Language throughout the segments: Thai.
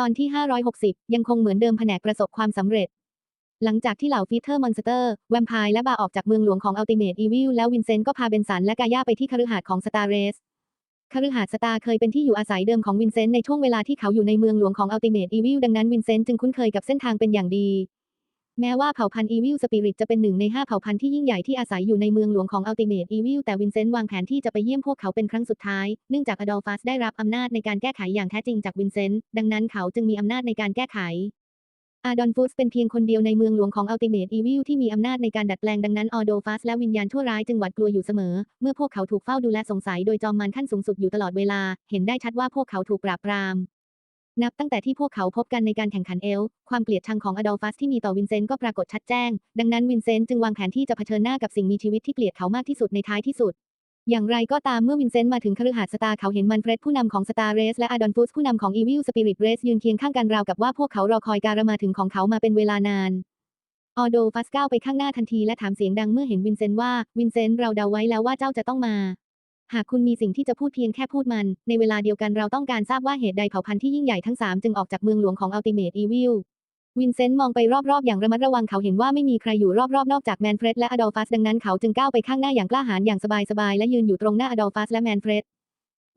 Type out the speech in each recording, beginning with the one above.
ตอนที่ 560 ยังคงเหมือนเดิมแผนกประสบความสำเร็จ หลังจากที่เหล่าฟีเทอร์มอนสเตอร์ แวมไพร์และบาออกจากเมืองหลวงของอัลติเมทอีวิลแล้ววินเซนต์ก็พาเบนสันและกาย่าไปที่คฤหาสน์ของสตาร์เรสคฤหาสน์สตาร์เคยเป็นที่อยู่อาศัยเดิมของวินเซนต์ในช่วงเวลาที่เขาอยู่ในเมืองหลวงของอัลติเมทอีวิลดังนั้นวินเซนต์จึงคุ้นเคยกับเส้นทางเป็นอย่างดี แม้ว่าเผ่าพันธุ์อีวิลสปิริตจะเป็นหนึ่งในห้าเผ่าพันธุ์ที่ยิ่งใหญ่ที่อาศัยอยู่ในเมืองหลวงของอัลติเม e อีวิลแต่วินเซนต์วางแผนที่จะไปเยี่ยมพวกเขาเป็นครั้งสุดท้าย เนื่องจากอดอลฟัสได้รับอำนาจในการแก้ไขอย่างแท้จริงจากวินเซนต์ดังนั้นเขาจึงมีอำนาจในการแก้ไขอาดอนฟุสเป็นเพียงคนเดียวในเมืองหลวงของอัลติเม e อีวิลที่มีอำนาจในการดัดแปลงดังนั้นออโดฟัสและวิญญาณชั่วร้ายจึงหวาดกลัวอยู่เสมอ เมื่อพวกเขาถูกเฝ้าดูและสงสัยโดยจอมมารขั้นสูงสุดอยู่ตลอดเวลา เห็นได้ชัดว่าพวกเขาถูกปราบปราม นับตั้งแต่ที่พวกเขาพบกันในการแข่งขันเอล ความเกลียดชังของอดอลฟัสที่มีต่อวินเซนต์ก็ปรากฏชัดแจ้ง ดังนั้นวินเซนต์จึงวางแผนที่จะเผชิญหน้ากับสิ่งมีชีวิตที่เกลียดเขามากที่สุดในท้ายที่สุด อย่างไรก็ตามเมื่อวินเซนต์มาถึงคฤหาสน์สตาร์เขาเห็นมันเฟรดผู้นำของสตาร์เรสและอาดอนฟุสผู้นำของอีวิลสปิริตเรสยืนเคียงข้างกันราวกับว่าพวกเขารอคอยการมาถึงของเขามาเป็นเวลานานออโดฟัสก้าวไปข้างหน้าทันทีและถามเสียงดังเมื่อเห็นวินเซนต์ว่าวินเซนต์เราเดาไว้แล้วว่าเจ้าจะต้องมา หากคุณมีสิ่งที่จะพูดเพียงแค่พูดมัน ในเวลาเดียวกันเราต้องการทราบว่าเหตุใดเผ่าพันธุ์ที่ยิ่งใหญ่ทั้งสามจึงออกจากเมืองหลวงของอัลติเม e อีวิลวินเซนต์มองไปรอบๆ อย่างระมัดระวังเขาเห็นว่าไม่มีใครอยู่รอบๆ นอกจากแมนเฟรดและอดอลฟัสดังนั้นเขาจึงก้าวไปข้างหน้าอย่างกล้าหาญอย่างสบายๆ และยืนอยู่ตรงหน้าอดอลฟัสและแมนเฟรด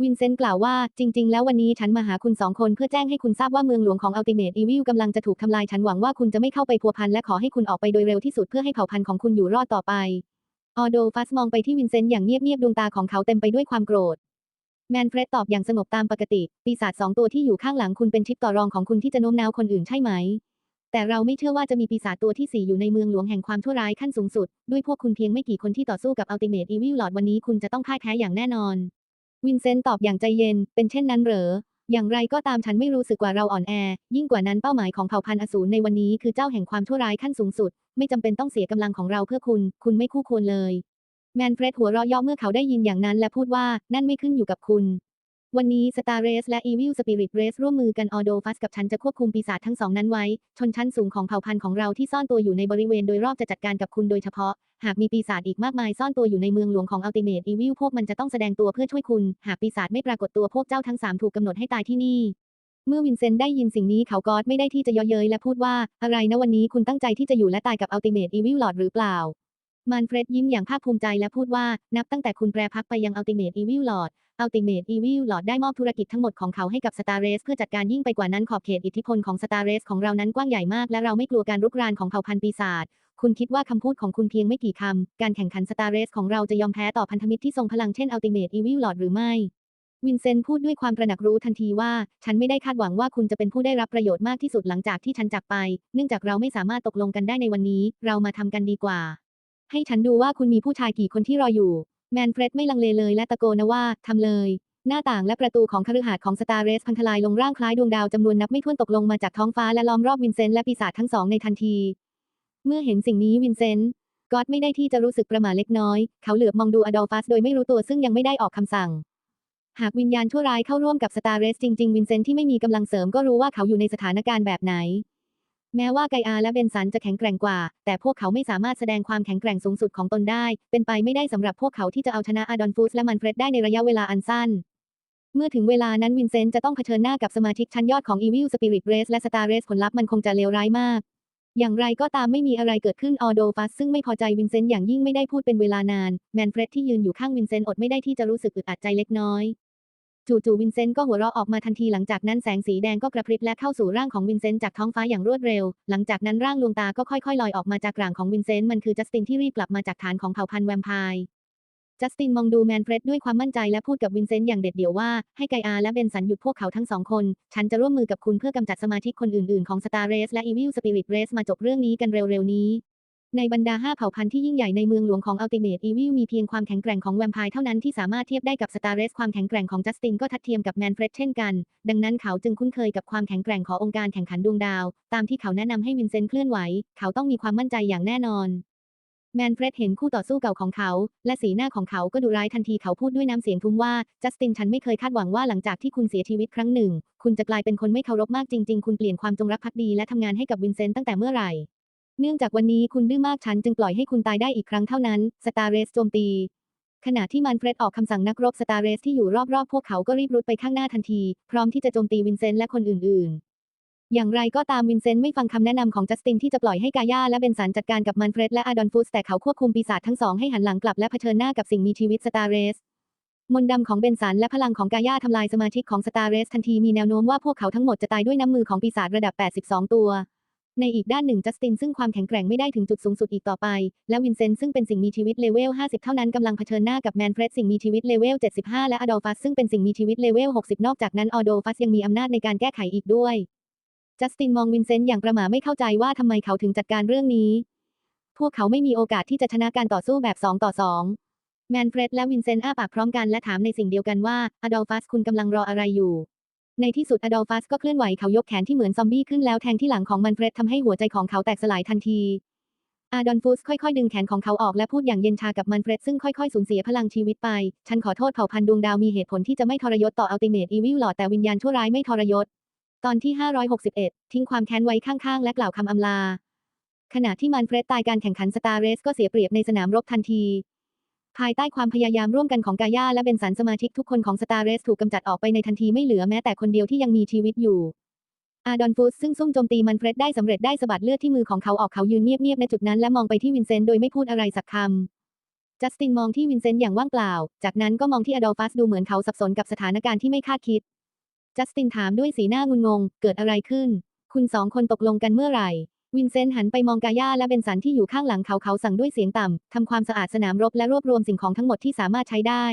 วินเซนต์กล่าวว่าจริง ๆ แล้ววันนี้ฉันมาหาคุณสองคนเพื่อแจ้งให้คุณทราบว่าเมืองหลวงของอัลติเม e อีวิลกำลังจะถูกทำลายฉันหวังว่าคุณจะไม่เข้าไปพัวพันและขอให้คุณออกไปโดยเร็วที่สุดเพื่อให้เผ่าพันธุ์ของคุณอยู่รอดต่อไป ออโดฟัสมองไปที่วินเซนต์อย่างเงียบๆดวงตาของเขาเต็มไปด้วยความโกรธ แมนเฟรดตอบอย่างสงบตามปกติ ปีศาจสองตัวที่อยู่ข้างหลังคุณเป็นชิปต่อรองของคุณที่จะโน้มน้าวคนอื่นใช่ไหม แต่เราไม่เชื่อว่าจะมีปีศาจตัวที่4อยู่ในเมืองหลวงแห่งความชั่วร้ายขั้นสูงสุด ด้วยพวกคุณเพียงไม่กี่คนที่ต่อสู้กับอัลติเม e อีวิลลอดวันนี้คุณจะต้องพ่ายแพ้อย่างแน่นอน วินเซนต์ตอบอย่างใจเย็น เป็นเช่นนั้นเหรอ อย่างไรก็ตามฉันไม่รู้สึกว่าเราอ่อนแอ ยิ่งกว่านั้นเป้าหมายของเผ่าพันธุ์อสูรในวันนี้คือเจ้าแห่งความชั่วร้ายขั้นสูงสุด ไม่จำเป็นต้องเสียกำลังของเราเพื่อคุณ คุณไม่คู่ควรเลย แมนเฟรดหัวเราะเย่อเมื่อเขาได้ยินอย่างนั้นและพูดว่านั่นไม่ขึ้นอยู่กับคุณวันนี้สตาร์เรสและอีวิลสปิริตเรสร่วมมือกันออโดฟัสกับฉันจะควบคุมปีศาจทั้งสองนั้นไว้ ชนชั้นสูงของเผ่าพันธุ์ของเราที่ซ่อนตัวอยู่ในบริเวณโดยรอบจะจัดการกับคุณโดยเฉพาะ หากมีปีศาจอีกมากมายซ่อนตัวอยู่ในเมืองหลวงของอัลติเมตอีวิลพวกมันจะต้องแสดงตัวเพื่อช่วยคุณ หากปีศาจไม่ปรากฏตัวพวกเจ้าทั้งสามถูกกำหนดให้ตายที่นี่ เมื่อวินเซนต์ได้ยินสิ่งนี้เขาก็ไม่ได้ที่จะเยาะเย้ยและพูดว่า อะไรนะวันนี้คุณตั้งใจที่จะอยู่และตายกับอัลติเมตอีวิลหลอดหรือเปล่ามันเฟรดยิ้มอย่างภาคภูมิใจและพูดว่า นับตั้งแต่คุณแปรพักไปยังอัลติเมตอีวิลหรอ Ultimate Evil Lord Ultimate Evil Lord ได้มอบธุรกิจทั้งหมดของเขาให้กับ Star Race เพื่อจัดการยิ่งไปกว่านั้นขอบเขตอิทธิพลของ Star Race ของเรานั้นกว้างใหญ่มาก และเราไม่กลัวการรุกรานของเผ่าพันธุ์ปีศาจคุณคิดว่าคำพูดของคุณเพียงไม่กี่คำ การแข่งขัน Star Race ของเราจะยอมแพ้ต่อพันธมิตรที่ทรงพลังเช่น Ultimate Evil Lord หรือไม่วินเซนต์พูดด้วยความตระหนักรู้ทันทีว่า ฉันไม่ได้คาดหวังว่าคุณจะเป็นผู้ได้รับประโยชน์มากที่สุดหลังจากที่ฉันจากไป เนื่องจากเราไม่สามารถตกลงกันได้ในวันนี้ เรามาทำกันดีกว่า ให้ฉันดูว่าคุณมีผู้ชายกี่คนที่รออยู่ แมนเฟรดไม่ลังเลเลยและตะโกนว่าทำเลย หน้าต่างและประตูของคฤหาสน์ของสตาร์เรสพังทลายลงร่างคล้ายดวงดาวจำนวนนับไม่ถ้วนตกลงมาจากท้องฟ้าและล้อมรอบวินเซนต์และปีศาจทั้งสองในทันที เมื่อเห็นสิ่งนี้วินเซนต์ก็อดไม่ได้ที่จะรู้สึกประหม่าเล็กน้อย เขาเหลือบมองดูอดอลฟัสโดยไม่รู้ตัวซึ่งยังไม่ได้ออกคำสั่ง หากวิญญาณชั่วร้ายเข้าร่วมกับสตาร์เรสจริงๆ วินเซนต์ที่ไม่มีกำลังเสริมก็รู้ว่าเขาอยู่ในสถานการณ์แบบไหน แม้ว่าไกอาและเบนสันจะแข็งแกร่งกว่า แต่พวกเขาไม่สามารถแสดงความแข็งแกร่งสูงสุดของตนได้ เป็นไปไม่ได้สำหรับพวกเขาที่จะเอาชนะอาดอนฟูสและมันเฟรดได้ในระยะเวลาอันสั้น เมื่อถึงเวลานั้นวินเซนต์จะต้องเผชิญหน้ากับสมาชิกชั้นยอดของ Evil Spirit Race และ Star Race ผลลัพธ์มันคงจะเลวร้ายมาก อย่างไรก็ตามไม่มีอะไรเกิดขึ้นออโดฟัสซึ่งไม่พอใจวินเซนต์อย่างยิ่งไม่ได้พูดเป็นเวลานานแมนเฟรดที่ยืนอยู่ข้างวินเซนต์อดไม่ได้ที่จะรู้สึกอึดอัดใจเล็กน้อย จู่ๆวินเซนต์ก็หัวเราะออกมาทันทีหลังจากนั้นแสงสีแดงก็กระพริบและเข้าสู่ร่างของวินเซนต์จากท้องฟ้าอย่างรวดเร็ว หลังจากนั้นร่างลวงตาก็ค่อยๆลอยออกมาจากร่างของวินเซนต์มันคือจัสตินที่รีบกลับมาจากฐานของเผ่าพันธุ์แวมไพร์จัสตินมองดูแมนเฟรดด้วยความมั่นใจและพูดกับวินเซนต์อย่างเด็ดเดี่ยวว่า ให้ไกอาและเบนสันหยุดพวกเขาทั้งสองคน ฉันจะร่วมมือกับคุณเพื่อกำจัดสมาชิกคนอื่นๆของ Star Race และ Evil Spirit Race มาจบเรื่องนี้กันเร็วๆนี้ ในบรรดาห้าเผ่าพันธุ์ที่ยิ่งใหญ่ในเมืองหลวงของ Ultimate Evil มีเพียงความแข็งแกร่งของแวมไพร์เท่านั้นที่สามารถเทียบได้กับ Star Race ความแข็งแกร่งของจัสตินก็ทัดเทียมกับแมนเฟรดเช่นกัน ดังนั้นเขาจึงคุ้นเคยกับความแข็งแกร่งขององค์การแข่งขันดวงดาว ตามที่เขาแนะนำให้วินเซนต์เคลื่อนไหว เขาต้องมีความมั่นใจอย่างแน่นอนแมนเฟรดเห็นคู่ต่อสู้เก่าของเขา และสีหน้าของเขาก็ดุร้ายทันทีเขาพูดด้วยน้ำเสียงทุ้มว่า จัสตินฉันไม่เคยคาดหวังว่าหลังจากที่คุณเสียชีวิตครั้งหนึ่ง คุณจะกลายเป็นคนไม่เคารพมากจริง ๆ คุณเปลี่ยนความจงรักภักดีและทำงานให้กับวินเซนต์ตั้งแต่เมื่อไหร่ เนื่องจากวันนี้คุณดื้อมากฉันจึงปล่อยให้คุณตายได้อีกครั้งเท่านั้น สตาร์เรสโจมตี ขณะที่มันเฟรดออกคำสั่งนักรบสตาร์เรสที่อยู่รอบๆ พวกเขาก็รีบรุดไปข้างหน้าทันที พร้อมที่จะโจมตีวินเซนต์และคนอื่นๆ อย่างไรก็ตามวินเซนต์ไม่ฟังคำแนะนำของจัสตินที่จะปล่อยให้กาย่าและเบนสันจัดการกับมันเฟรดและอาดอนฟุสแต่เขาควบคุมปีศาจทั้งสองให้หันหลังกลับและเผชิญหน้ากับสิ่งมีชีวิตสตาร์เรสมนต์ดำของเบนสันและพลังของกาย่าทำลายสมาชิกของสตาร์เรสทันทีมีแนวโน้มว่าพวกเขาทั้งหมดจะตายด้วยน้ำมือของปีศาจระดับ 82 ตัว ในอีกด้านหนึ่งจัสตินซึ่งความแข็งแกร่งไม่ได้ถึงจุดสูงสุดอีกต่อไป และวินเซนต์ซึ่งเป็นสิ่งมีชีวิตเลเวล 50 เท่านั้นกำลังเผชิญหน้ากับแมนเฟรดสิ่งมีชีวิตเลเวล 75 และอดอลฟัสซึ่งเป็นสิ่งมีชีวิตเลเวล 60 นอกจากนั้นออโดฟัสยังมีอำนาจในการแก้ไขอีกด้วย จัสตินมองวินเซนต์อย่างประหม่าไม่เข้าใจว่าทำไมเขาถึงจัดการเรื่องนี้ พวกเขาไม่มีโอกาสที่จะชนะการต่อสู้แบบ 2 ต่อ 2 แมนเฟรดและวินเซนต์อ้าปากพร้อมกันและถามในสิ่งเดียวกันว่าอดอลฟัสคุณกำลังรออะไรอยู่ ในที่สุดอดอลฟัสก็เคลื่อนไหวเขายกแขนที่เหมือนซอมบี้ขึ้นแล้วแทงที่หลังของมันเฟรดทำให้หัวใจของเขาแตกสลายทันทีอาดอนฟุสค่อยๆ ดึงแขนของเขาออกและพูดอย่างเย็นชากับมันเฟรดซึ่งค่อยๆ สูญเสียพลังชีวิตไป ฉันขอโทษเผ่าพันธุ์ดวงดาวมีเหตุผลที่จะไม่ทรยศต่ออัลติเมทอีวิลหลอดแต่วิญญาณชั่วร้ายไม่ทรยศ ตอนที่ 561 ทิ้งความแค้นไว้ข้างๆ และกล่าวคำอำลา ขณะที่มันเฟรดตายการแข่งขันสตาร์เรสก็เสียเปรียบในสนามรบทันที ภายใต้ความพยายามร่วมกันของกาย่าและเบนสันสมาชิกทุกคนของสตาร์เรสถูกกำจัดออกไปในทันทีไม่เหลือแม้แต่คนเดียวที่ยังมีชีวิตอยู่ อาดอนฟุสซึ่งซุ่มโจมตีมันเฟรดได้สำเร็จได้สะบัดเลือดที่มือของเขาออกเขายืนเงียบๆในจุดนั้นและมองไปที่วินเซนต์โดยไม่พูดอะไรสักคำจัสตินมองที่วินเซนต์อย่างว่างเปล่า จากนั้นก็มองที่อดอลฟัสดูเหมือนเขาสับสนกับสถานการณ์ที่ไม่คาดคิด จัสตินถามด้วยสีหน้างุนงง เกิดอะไรขึ้น คุณสองคนตกลงกันเมื่อไหร่ วินเซนต์หันไปมองกาย่าและเบนสันที่อยู่ข้างหลังเขาเขาสั่งด้วยเสียงต่ำ ทำความสะอาดสนามรบและรวบรวมสิ่งของทั้งหมดที่สามารถใช้ได้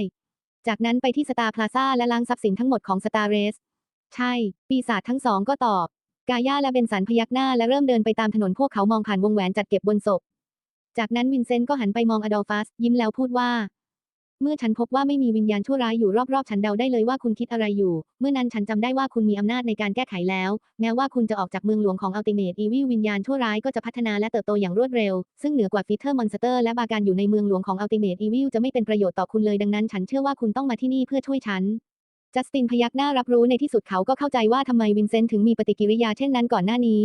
จากนั้นไปที่สตาร์พลาซ่าและล้างทรัพย์สินทั้งหมดของสตาร์เรส ใช่ ปีศาจทั้งสองก็ตอบ กาย่าและเบนสันพยักหน้าและเริ่มเดินไปตามถนนพวกเขามองผ่านวงแหวนจัดเก็บบนศพ จากนั้นวินเซนต์ก็หันไปมองอดอลฟัสยิ้มแล้วพูดว่า เมื่อฉันพบว่าไม่มีวิญญาณชั่วร้ายอยู่รอบๆ ฉันเดาได้เลยว่าคุณคิดอะไรอยู่ เมื่อนั้นฉันจำได้ว่าคุณมีอำนาจในการแก้ไขแล้ว แม้ว่าคุณจะออกจากเมืองหลวงของอัลติเมทอีวิลวิญญาณชั่วร้ายก็จะพัฒนาและเติบโตอย่างรวดเร็ว ซึ่งเหนือกว่าฟิเทอร์มอนสเตอร์และบาการอยู่ในเมืองหลวงของอัลติเมทอีวิลจะไม่เป็นประโยชน์ต่อคุณเลยดังนั้น ฉันเชื่อว่าคุณต้องมาที่นี่เพื่อช่วยฉันจัสตินพยักหน้ารับรู้ในที่สุดเขาก็เข้าใจว่าทำไมวินเซนต์ถึงมีปฏิกิริยาเช่นนั้นก่อนหน้านี้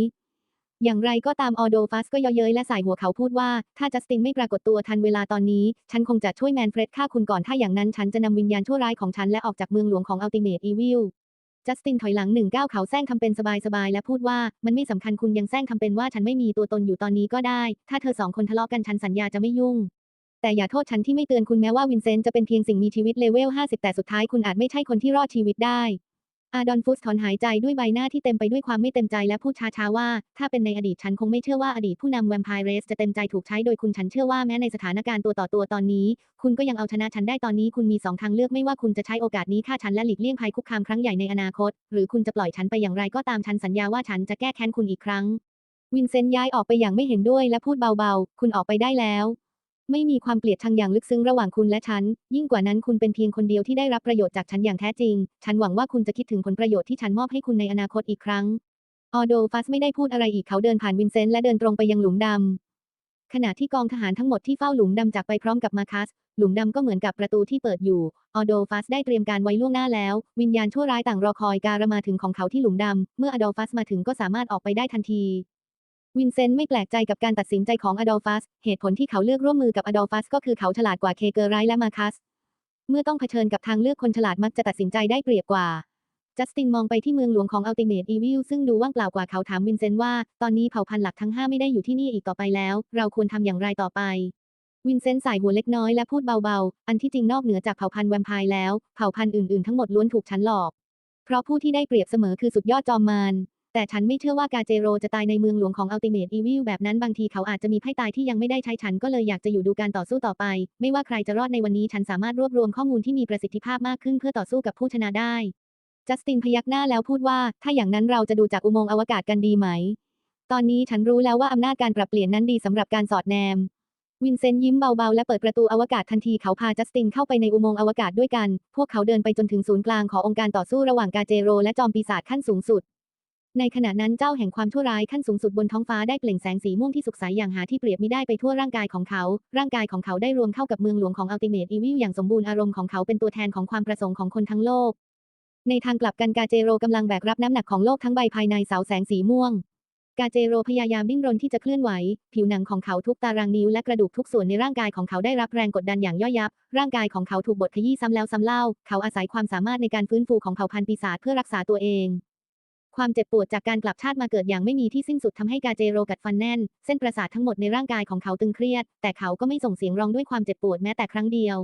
อย่างไรก็ตามออโดฟัสก็เยาะเย้ยและสายหัวเขาพูดว่า ถ้าจัสตินไม่ปรากฏตัวทันเวลาตอนนี้ ฉันคงจะช่วยแมนเฟรดฆ่าคุณก่อนถ้าอย่างนั้นฉันจะนำวิญญาณชั่วร้ายของฉันและออกจากเมืองหลวงของอัลติเมทอีวิลจัสตินถอยหลังหนึ่งก้าวเขาแซงทำเป็นสบายๆและพูดว่ามันไม่สำคัญคุณยังแซงทำเป็นว่าฉันไม่มีตัวตนอยู่ตอนนี้ก็ได้ ถ้าเธอสองคนทะเลาะกันฉันสัญญาจะไม่ยุ่ง แต่อย่าโทษฉันที่ไม่เตือนคุณแม้ว่าวินเซนต์จะเป็นเพียงสิ่งมีชีวิตเลเวล 50 แต่สุดท้ายคุณอาจไม่ใช่คนที่รอดชีวิตได้ อาดอนฟุสถอนหายใจด้วยใบหน้าที่เต็มไปด้วยความไม่เต็มใจและพูดช้าๆว่า ถ้าเป็นในอดีตฉันคงไม่เชื่อว่าอดีตผู้นำแวมไพร์เรสจะเต็มใจถูกใช้โดยคุณฉันเชื่อว่าแม้ในสถานการณ์ตัวต่อตัวตอนนี้ คุณก็ยังเอาชนะฉันได้ตอนนี้คุณมีสองทางเลือกไม่ว่าคุณจะใช้โอกาสนี้ฆ่าฉันและหลีกเลี่ยงภัยคุกคามครั้งใหญ่ในอนาคต หรือคุณจะปล่อยฉันไปอย่างไรก็ตามฉันสัญญาว่าฉันจะแก้แค้นคุณอีกครั้ง วินเซนต์ย้ายออกไปอย่างไม่เห็นด้วยและพูดเบาๆ คุณออกไปได้แล้ว ไม่มีความเกลียดชังอย่างลึกซึ้งระหว่างคุณและฉัน ยิ่งกว่านั้นคุณเป็นเพียงคนเดียวที่ได้รับประโยชน์จากฉันอย่างแท้จริง ฉันหวังว่าคุณจะคิดถึงผลประโยชน์ที่ฉันมอบให้คุณในอนาคตอีกครั้ง ออโดฟัสไม่ได้พูดอะไรอีกเขาเดินผ่านวินเซนต์และเดินตรงไปยังหลุมดำ ขณะที่กองทหารทั้งหมดที่เฝ้าหลุมดำจากไปพร้อมกับมาคัส หลุมดำก็เหมือนกับประตูที่เปิดอยู่ ออโดฟัสได้เตรียมการไว้ล่วงหน้าแล้ว วิญญาณชั่วร้ายต่างรอคอยการมาถึงของเขาที่หลุมดำ เมื่ออดอฟัสมาถึงก็สามารถออกไปได้ทันที วินเซนต์ไม่แปลกใจกับการตัดสินใจของอดอลฟัส เหตุผลที่เขาเลือกร่วมมือกับอดอลฟัสก็คือเขาฉลาดกว่าเคเกอร์ไรและมาคัส เมื่อต้องเผชิญกับทางเลือกคนฉลาดมักจะตัดสินใจได้เปรียบกว่า จัสตินมองไปที่เมืองหลวงของอัลติเมทอีวิลซึ่งดูว่างเปล่ากว่าเขาถามวินเซนต์ว่า ตอนนี้เผ่าพันธุ์หลักทั้งห้าไม่ได้อยู่ที่นี่อีกต่อไปแล้ว เราควรทำอย่างไรต่อไป วินเซนต์สายหัวเล็กน้อยและพูดเบาๆ อันที่จริงนอกเหนือจากเผ่าพันธุ์แวมไพร์แล้ว เผ่าพันธุ์อื่นๆทั้งหมดล้วนถูกฉันหลอก เพราะผู้ที่ได้เปรียบเสมอคือสุดยอดจอมมาร แต่ฉันไม่เชื่อว่ากาเจโรจะตายในเมืองหลวงของอัลติเมทอีวิลแบบนั้นบางทีเขาอาจจะมีไพ่ตายที่ยังไม่ได้ใช้ฉันก็เลยอยากจะอยู่ดูการต่อสู้ต่อไป ไม่ว่าใครจะรอดในวันนี้ฉันสามารถรวบรวมข้อมูลที่มีประสิทธิภาพมากขึ้นเพื่อต่อสู้กับผู้ชนะได้ จัสตินพยักหน้าแล้วพูดว่า ถ้าอย่างนั้นเราจะดูจากอุโมงค์อวกาศกันดีไหม ตอนนี้ฉันรู้แล้วว่าอำนาจการปรับเปลี่ยนนั้นดีสำหรับการสอดแนมวินเซนต์ยิ้มเบาๆ และเปิดประตูอวกาศทันทีเขาพาจัสตินเข้าไปในอุโมงค์อวกาศด้วยกัน พวกเขาเดินไปจนถึงศูนย์กลางขององค์การต่อสู้ระหว่างกาเจโรและจอมปีศาจขั้นสูงสุด ในขณะนั้นเจ้าแห่งความชั่วร้ายขั้นสูงสุดบนท้องฟ้าได้เปล่งแสงสีม่วงที่สุกใสอย่างหาที่เปรียบมิได้ไปทั่วร่างกายของเขา ร่างกายของเขาได้รวมเข้ากับเมืองหลวงของอัลติเมทอีวิลอย่างสมบูรณ์อารมณ์ของเขาเป็นตัวแทนของความประสงค์ของคนทั้งโลก ในทางกลับกันกาเจโรกำลังแบกรับน้ำหนักของโลกทั้งใบภายในเสาแสงสีม่วง กาเจโรพยายามดิ้นรนที่จะเคลื่อนไหว ผิวหนังของเขาทุกตารางนิ้วและกระดูกทุกส่วนในร่างกายของเขาได้รับแรงกดดันอย่างย่อยยับ ร่างกายของเขาถูกบดขยี้ซ้ำแล้วซ้ำเล่า เขาอาศัยความสามารถในการฟื้นฟูของเผ่าพันธุ์ปีศาจเพื่อรักษาตัวเอง ความเจ็บปวดจากการกลับชาติมาเกิดอย่างไม่มีที่สิ้นสุดทำให้กาเจโรกัดฟันแน่น เส้นประสาททั้งหมดในร่างกายของเขาตึงเครียด แต่เขาก็ไม่ส่งเสียงร้องด้วยความเจ็บปวดแม้แต่ครั้งเดียว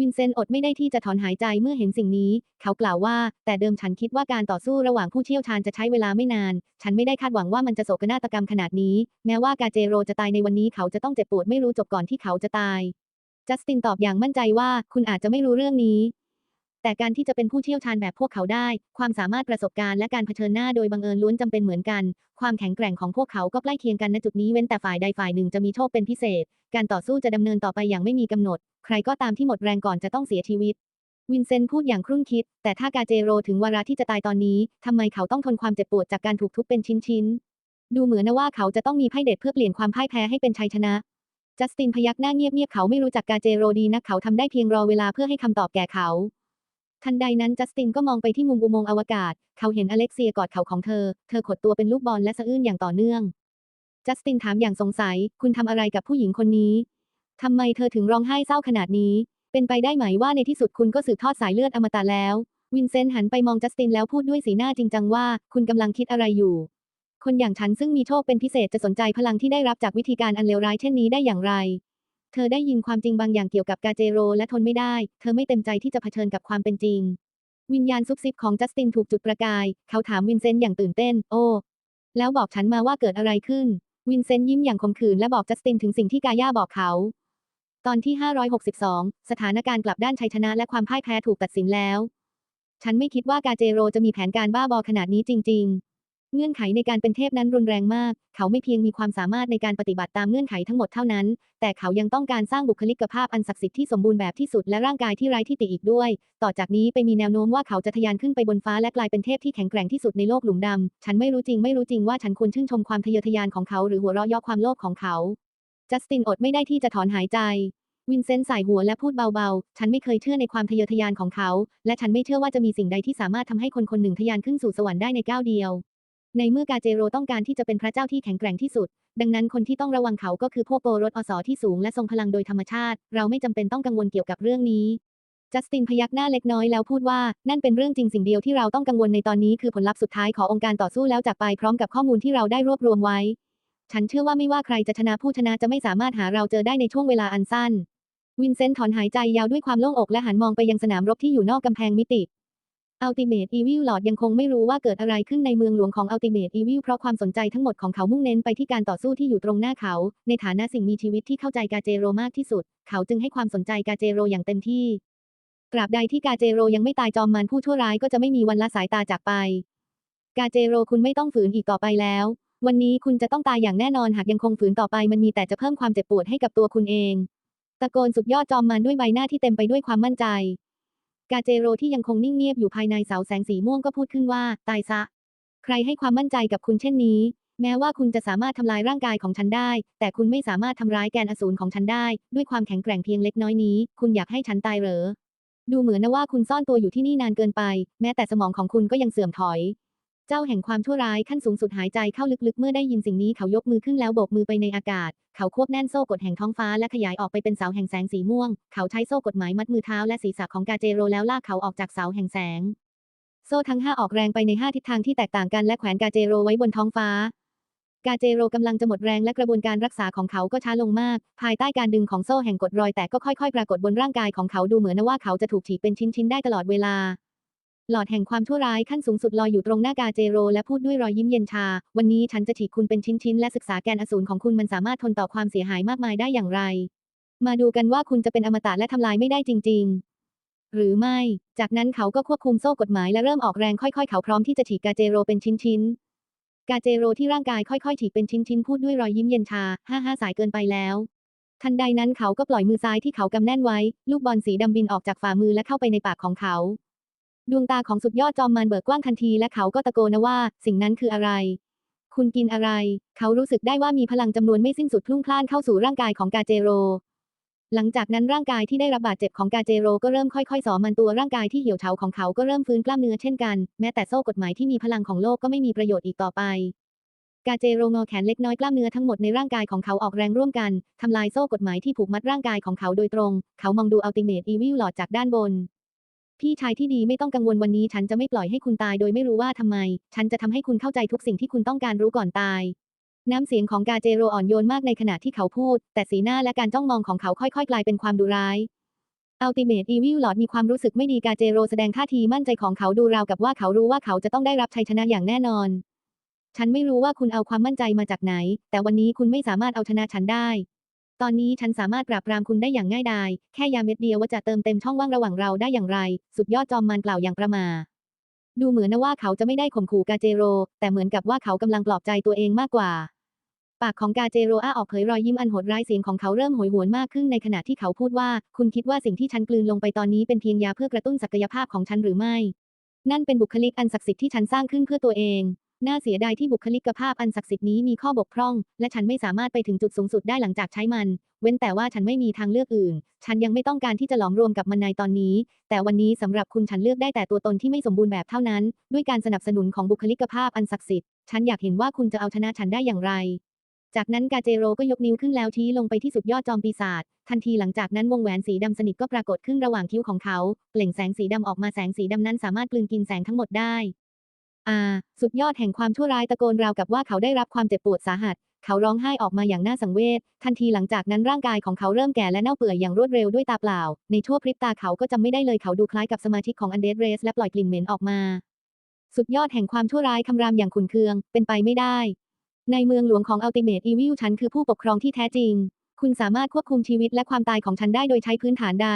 วินเซนต์อดไม่ได้ที่จะถอนหายใจเมื่อเห็นสิ่งนี้ เขากล่าวว่า แต่เดิมฉันคิดว่าการต่อสู้ระหว่างผู้เชี่ยวชาญจะใช้เวลาไม่นาน ฉันไม่ได้คาดหวังว่ามันจะโศกนาฏกรรมขนาดนี้ แม้ว่ากาเจโรจะตายในวันนี้เขาจะต้องเจ็บปวดไม่รู้จบก่อนที่เขาจะตายจัสตินตอบอย่างมั่นใจว่าคุณอาจจะไม่รู้เรื่องนี้ แต่การที่จะเป็นผู้เชี่ยวชาญแบบพวกเขาได้ ความสามารถประสบการณ์และการเผชิญหน้าโดยบังเอิญล้วนจำเป็นเหมือนกัน ความแข็งแกร่งของพวกเขาก็ใกล้เคียงกันณจุดนี้เว้นแต่ฝ่ายใดฝ่ายหนึ่งจะมีโชคเป็นพิเศษ การต่อสู้จะดำเนินต่อไปอย่างไม่มีกำหนด ใครก็ตามที่หมดแรงก่อนจะต้องเสียชีวิต วินเซนต์พูดอย่างครุ่นคิด แต่ถ้ากาเจโรถึงวาระที่จะตายตอนนี้ทำไมเขาต้องทนความเจ็บปวดจากการถูกทุบเป็นชิ้นๆ ดูเหมือนนะว่าเขาจะต้องมีไพ่เด็ดเพื่อเปลี่ยนความพ่ายแพ้ให้เป็นชัยชนะจัสตินพยักหน้าเงียบๆ เขาไม่รู้จักกาเจโรดีนักเขาทำได้เพียงรอเวลาเพื่อให้คำตอบแก่เขา ทันใดนั้นจัสตินก็มองไปที่มุมอุโมงค์อวกาศ เขาเห็นอเล็กเซียกอดเข่าของเธอ เธอขดตัวเป็นลูกบอลและสะอื้นอย่างต่อเนื่อง จัสตินถามอย่างสงสัย คุณทำอะไรกับผู้หญิงคนนี้ ทำไมเธอถึงร้องไห้เศร้าขนาดนี้ เป็นไปได้ไหมว่าในที่สุดคุณก็สืบทอดสายเลือดอมตะแล้ว วินเซนต์หันไปมองจัสตินแล้วพูดด้วยสีหน้าจริงจังว่า คุณกำลังคิดอะไรอยู่ คนอย่างฉันซึ่งมีโชคเป็นพิเศษจะสนใจพลังที่ได้รับจากวิธีการอันเลวร้ายเช่นนี้ได้อย่างไร เธอได้ยินความจริงบางอย่างเกี่ยวกับกาเจโร และทนไม่ได้ เธอไม่เต็มใจที่จะเผชิญกับความเป็นจริง วิญญาณซุบซิบของจัสตินถูกจุดประกาย เขาถามวินเซนต์อย่างตื่นเต้น โอ้ แล้วบอกฉันมาว่าเกิดอะไรขึ้น วินเซนต์ยิ้มอย่างขมขื่นและบอกจัสตินถึงสิ่งที่กาย่าบอกเขา ตอนที่ 562 สถานการณ์กลับด้านชัยชนะและความพ่ายแพ้ถูกตัดสินแล้ว ฉันไม่คิดว่ากาเจโรจะมีแผนการบ้าบอขนาดนี้จริง ๆ เงื่อนไขในการเป็นเทพนั้นรุนแรงมาก เขาไม่เพียงมีความสามารถในการปฏิบัติตามเงื่อนไขทั้งหมดเท่านั้น แต่เขายังต้องการสร้างบุคลิกภาพอันศักดิ์สิทธิ์ที่สมบูรณ์แบบที่สุดและร่างกายที่ไร้ที่ติอีกด้วย ต่อจากนี้ไปมีแนวโน้มว่าเขาจะทะยานขึ้นไปบนฟ้าและกลายเป็นเทพที่แข็งแกร่งที่สุดในโลกหลุมดำ ฉันไม่รู้จริงไม่รู้จริงว่าฉันควรชื่นชมความทะเยอทะยานของเขาหรือหัวเราะเยาะความโลภของเขา จัสตินอดไม่ได้ที่จะถอนหายใจวินเซนต์สายหัวและพูดเบาๆ ฉันไม่เคยเชื่อในความทะเยอทะยานของเขา และฉันไม่เชื่อว่าจะมีสิ่งใดที่สามารถทำให้คนคนหนึ่งทะยานขึ้นสู่สวรรค์ได้ในก้าวเดียว ในเมื่อกาเจโรต้องการที่จะเป็นพระเจ้าที่แข็งแกร่งที่สุด ดังนั้นคนที่ต้องระวังเขาก็คือพวกโปรรสอสอที่สูงและทรงพลังโดยธรรมชาติ เราไม่จำเป็นต้องกังวลเกี่ยวกับเรื่องนี้ จัสตินพยักหน้าเล็กน้อยแล้วพูดว่า นั่นเป็นเรื่องจริงสิ่งเดียวที่เราต้องกังวลในตอนนี้คือผลลัพธ์สุดท้ายขององค์การต่อสู้แล้วจากไปพร้อมกับข้อมูลที่เราได้รวบรวมไว้ ฉันเชื่อว่าไม่ว่าใครจะชนะผู้ชนะจะไม่สามารถหาเราเจอได้ในช่วงเวลาอันสั้น วินเซนต์ถอนหายใจยาวด้วยความโล่งอกและหันมองไปยังสนามรบที่อยู่นอกกำแพงมิติ Ultimate Evil Lord ยังคงไม่รู้ว่าเกิดอะไรขึ้นในเมืองหลวงของ Ultimate Evil เพราะความสนใจทั้งหมดของเขามุ่งเน้นไปที่การต่อสู้ที่อยู่ตรงหน้าเขา ในฐานะสิ่งมีชีวิตที่เข้าใจกาเจโรมากที่สุด เขาจึงให้ความสนใจกาเจโรอย่างเต็มที่ตราบใดที่กาเจโรยังไม่ตายจอมมารผู้ชั่วร้ายก็จะไม่มีวันละสายตาจากไป กาเจโรคุณไม่ต้องฝืนอีกต่อไปแล้ว วันนี้คุณจะต้องตายอย่างแน่นอนหากยังคงฝืนต่อไปมันมีแต่จะเพิ่มความเจ็บปวดให้กับตัวคุณเอง ตะโกนสุดยอดจอมมารด้วยใบหน้าที่เต็มไปด้วยความมั่นใจ กาเจโรที่ยังคงนิ่งเงียบอยู่ภายในเสาแสงสีม่วงก็พูดขึ้นว่า ตายซะ ใครให้ความมั่นใจกับคุณเช่นนี้ แม้ว่าคุณจะสามารถทำลายร่างกายของฉันได้ แต่คุณไม่สามารถทำร้ายแกนอสูรของฉันได้ ด้วยความแข็งแกร่งเพียงเล็กน้อยนี้ คุณอยากให้ฉันตายเหรอ ดูเหมือนนะว่าคุณซ่อนตัวอยู่ที่นี่นานเกินไป แม้แต่สมองของคุณก็ยังเสื่อมถอย เจ้าแห่งความชั่วร้ายขั้นสูงสุดหายใจเข้าลึกๆ เมื่อได้ยินสิ่งนี้เขายกมือขึ้นแล้วโบกมือไปในอากาศ เขาควบแน่นโซ่กดแห่งท้องฟ้าและขยายออกไปเป็นเสาแห่งแสงสีม่วง เขาใช้โซ่กดหมายมัดมือเท้าและศีรษะของกาเจโรแล้วลากเขาออกจากเสาแห่งแสง โซ่ทั้งห้าออกแรงไปในห้าทิศทางที่แตกต่างกันและแขวนกาเจโรไว้บนท้องฟ้ากาเจโรกำลังจะหมดแรงและกระบวนการรักษาของเขาก็ช้าลงมาก ภายใต้การดึงของโซ่แห่งกดรอยแตกก็ค่อยๆ ปรากฏบนร่างกายของเขาดูเหมือนว่าเขาจะถูกฉีกเป็นชิ้นๆ ได้ตลอดเวลา หลอดแห่งความชั่วร้ายขั้นสูงสุดลอยอยู่ตรงหน้ากาเจโร และพูดด้วยรอยยิ้มเย็นชา วันนี้ฉันจะฉีกคุณเป็นชิ้นๆ และศึกษาแกนอสูรของคุณมันสามารถทนต่อความเสียหายมากมายได้อย่างไร มาดูกันว่าคุณจะเป็นอมตะและทำลายไม่ได้จริง ๆ หรือไม่ จากนั้นเขาก็ควบคุมโซ่กฎหมายและเริ่มออกแรงค่อยๆ เขาพร้อมที่จะฉีกกาเจโรเป็นชิ้นๆ กาเจโรที่ร่างกายค่อยๆ ฉีกเป็นชิ้นๆ พูดด้วยรอยยิ้มเย็นชา ห้าห้าสายเกินไปแล้วทันใดนั้นเขาก็ปล่อยมือซ้ายที่เขากำแน่นไว้ ลูกบอลสีดำบินออกจากฝ่ามือและเข้าไปในปากของเขา ดวงตาของสุดยอดจอมมารเบิกกว้างทันทีและเขาก็ตะโกนว่า สิ่งนั้นคืออะไร คุณกินอะไร เขารู้สึกได้ว่ามีพลังจำนวนไม่สิ้นสุดพลุ่งพล่านเข้าสู่ร่างกายของกาเจโร หลังจากนั้นร่างกายที่ได้รับบาดเจ็บของกาเจโรก็เริ่มค่อยๆสอมันตัวร่างกายที่เหี่ยวเฉาของเขาก็เริ่มฟื้นกล้ามเนื้อเช่นกัน แม้แต่โซ่กฎหมายที่มีพลังของโลกก็ไม่มีประโยชน์อีกต่อไป กาเจโรงอแขนเล็กน้อยกล้ามเนื้อทั้งหมดในร่างกายของเขาออกแรงร่วมกันทำลายโซ่กฎหมายที่ผูกมัดร่างกายของเขาโดยตรง เขามองดูอัลติเมทอีวิลหลอดจากด้านบน พี่ชายที่ดีไม่ต้องกังวลวันนี้ฉันจะไม่ปล่อยให้คุณตายโดยไม่รู้ว่าทำไม ฉันจะทำให้คุณเข้าใจทุกสิ่งที่คุณต้องการรู้ก่อนตาย น้ำเสียงของกาเจโรอ่อนโยนมากในขณะที่เขาพูด แต่สีหน้าและการจ้องมองของเขาค่อยๆ กลายเป็นความดุร้าย Ultimate Evil Lord มีความรู้สึกไม่ดีกาเจโรแสดงท่าทีมั่นใจของเขาดูราวกับว่าเขารู้ว่าเขาจะต้องได้รับชัยชนะอย่างแน่นอน ฉันไม่รู้ว่าคุณเอาความมั่นใจมาจากไหน แต่วันนี้คุณไม่สามารถเอาชนะฉันได้ ตอนนี้ฉันสามารถปราบปรามคุณได้อย่างง่ายดาย แค่ยาเม็ดเดียวว่าจะเติมเต็มช่องว่างระหว่างเราได้อย่างไร สุดยอดจอมมันกล่าวอย่างประมา ดูเหมือนนะว่าเขาจะไม่ได้ข่มขู่กาเจโร แต่เหมือนกับว่าเขากำลังปลอบใจตัวเองมากกว่า ปากของกาเจโรอ้าออกเผยรอยยิ้มอันโหดร้ายเสียงของเขาเริ่มโหยหวนมากขึ้นในขณะที่เขาพูดว่า คุณคิดว่าสิ่งที่ฉันกลืนลงไปตอนนี้เป็นเพียงยาเพื่อกระตุ้นศักยภาพของฉันหรือไม่ นั่นเป็นบุคลิกอันศักดิ์สิทธิ์ที่ฉันสร้างขึ้นเพื่อตัวเอง น่าเสียดายที่บุคลิกภาพอันศักดิ์สิทธิ์นี้มีข้อบกพร่อง และฉันไม่สามารถไปถึงจุดสูงสุดได้หลังจากใช้มัน เว้นแต่ว่าฉันไม่มีทางเลือกอื่น ฉันยังไม่ต้องการที่จะหลอมรวมกับมันในตอนนี้ แต่วันนี้สำหรับคุณฉันเลือกได้แต่ตัวตนที่ไม่สมบูรณ์แบบเท่านั้น ด้วยการสนับสนุนของบุคลิกภาพอันศักดิ์สิทธิ์ ฉันอยากเห็นว่าคุณจะเอาชนะฉันได้อย่างไร จากนั้นกาเจโรก็ยกนิ้วขึ้นแล้วชี้ลงไปที่สุดยอดจอมปีศาจ ทันทีหลังจากนั้นวงแหวนสีดำสนิทก็ปรากฏขึ้นระหว่างคิ้วของเขา เปล่งแสงสีดำออกมาแสงสีดำนั้นสามารถกลืนกินแสงทั้งหมดได้ อาสุดยอดแห่งความชั่วร้ายตะโกนราวกับว่าเขาได้รับความเจ็บปวดสาหัส เขาร้องไห้ออกมาอย่างน่าสังเวช ทันทีหลังจากนั้นร่างกายของเขาเริ่มแก่และเน่าเปื่อยอย่างรวดเร็วด้วยตาเปล่า ในชั่วพริบตาเขาก็จำไม่ได้เลยเขาดูคล้ายกับสมาชิกของอันเด r เรสและปล่อยกลิ่นเหม็นออกมา สุดยอดแห่งความชั่วร้ายคำรามอย่างขุนเคือง เป็นไปไม่ได้ ในเมืองหลวงของ Ultimate Evil ฉันคือผู้ปกครองที่แท้จริง คุณสามารถควบคุมชีวิตและความตายของฉันได้โดยใช้พื้นฐานใด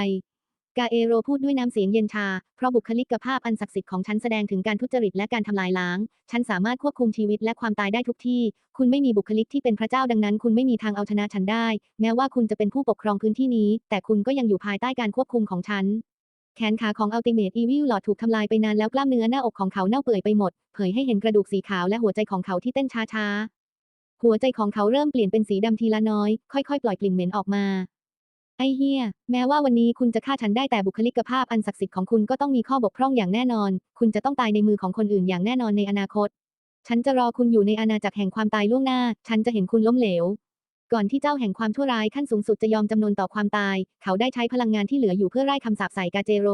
กาเอโรพูดด้วยน้ำเสียงเย็นชา เพราะบุคลิกภาพอันศักดิ์สิทธิ์ของฉันแสดงถึงการทุจริตและการทำลายล้าง ฉันสามารถควบคุมชีวิตและความตายได้ทุกที่ คุณไม่มีบุคลิกที่เป็นพระเจ้าดังนั้น คุณไม่มีทางเอาชนะฉันได้ แม้ว่าคุณจะเป็นผู้ปกครองพื้นที่นี้ แต่คุณก็ยังอยู่ภายใต้การควบคุมของฉัน แขนขาของ Ultimate Evil Lord ถูกทำลายไปนานแล้วกล้ามเนื้อหน้าอกของเขาเน่าเปื่อยไปหมด เผยให้เห็นกระดูกสีขาวและหัวใจของเขาที่เต้นช้าๆ หัวใจของเขาเริ่มเปลี่ยนเป็นสีดำทีละน้อย ค่อยๆ ปล่อยกลิ่นเหม็นออกมา ไอเฮียแม้ว่าวันนี้คุณจะฆ่าฉันได้แต่บุคลิกภาพอันศักดิ์สิทธิ์ของคุณก็ต้องมีข้อบกพร่องอย่างแน่นอน คุณจะต้องตายในมือของคนอื่นอย่างแน่นอนในอนาคต ฉันจะรอคุณอยู่ในอาณาจักรแห่งความตายล่วงหน้า ฉันจะเห็นคุณล้มเหลว ก่อนที่เจ้าแห่งความชั่วร้ายขั้นสูงสุดจะยอมจำนนต่อความตาย เขาได้ใช้พลังงานที่เหลืออยู่เพื่อไล่คำสาปใส่กาเจโร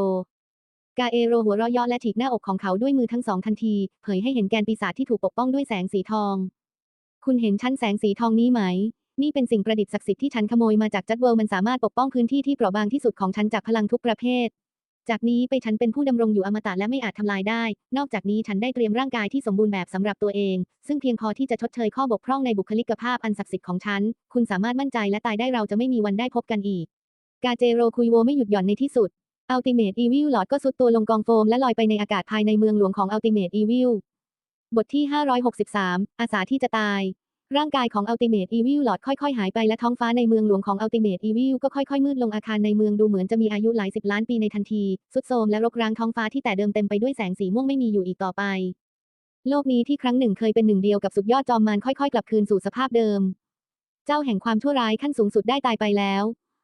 กาเอโรหัวเราะเยาะและถีบหน้าอกของเขาด้วยมือทั้งสองทันที เผยให้เห็นแกนปีศาจที่ถูกปกป้องด้วยแสงสีทอง คุณเห็นชั้นแสงสีทองนี้ไหม นี่เป็นสิ่งประดิษฐ์ศักดิ์สิทธิ์ที่ฉันขโมยมาจากจัดเวิลมันสามารถปกป้องพื้นที่ที่เปราะบางที่สุดของฉันจากพลังทุกประเภท จากนี้ไปฉันเป็นผู้ดำรงอยู่อมตะและไม่อาจทำลายได้ นอกจากนี้ฉันได้เตรียมร่างกายที่สมบูรณ์แบบสำหรับตัวเอง ซึ่งเพียงพอที่จะชดเชยข้อบกพร่องในบุคลิกภาพอันศักดิ์สิทธิ์ของฉัน คุณสามารถมั่นใจและตายได้เราจะไม่มีวันได้พบกันอีก กาเจโรคุยโวไม่หยุดหย่อนในที่สุด Ultimate Evil Lord ก็สุดตัวลงกองโฟมและลอยไปในอากาศภายในเมืองหลวงของ Ultimate Evil บทที่ 563 อาสาที่จะตาย ร่างกายของ Ultimate Evil Lord ค่อยๆ หายไปและท้องฟ้าในเมืองหลวงของ Ultimate Evil ก็ค่อยๆ มืดลงอาคารในเมืองดูเหมือนจะมีอายุหลายสิบล้านปีในทันที สุดโทมและรกร้างท้องฟ้าที่แต่เดิมเต็มไปด้วยแสงสีม่วงไม่มีอยู่อีกต่อไป โลกนี้ที่ครั้งหนึ่งเคยเป็นหนึ่งเดียวกับสุดยอดจอมมารค่อยๆ กลับคืนสู่สภาพเดิม เจ้าแห่งความชั่วร้ายขั้นสูงสุดได้ตายไปแล้ว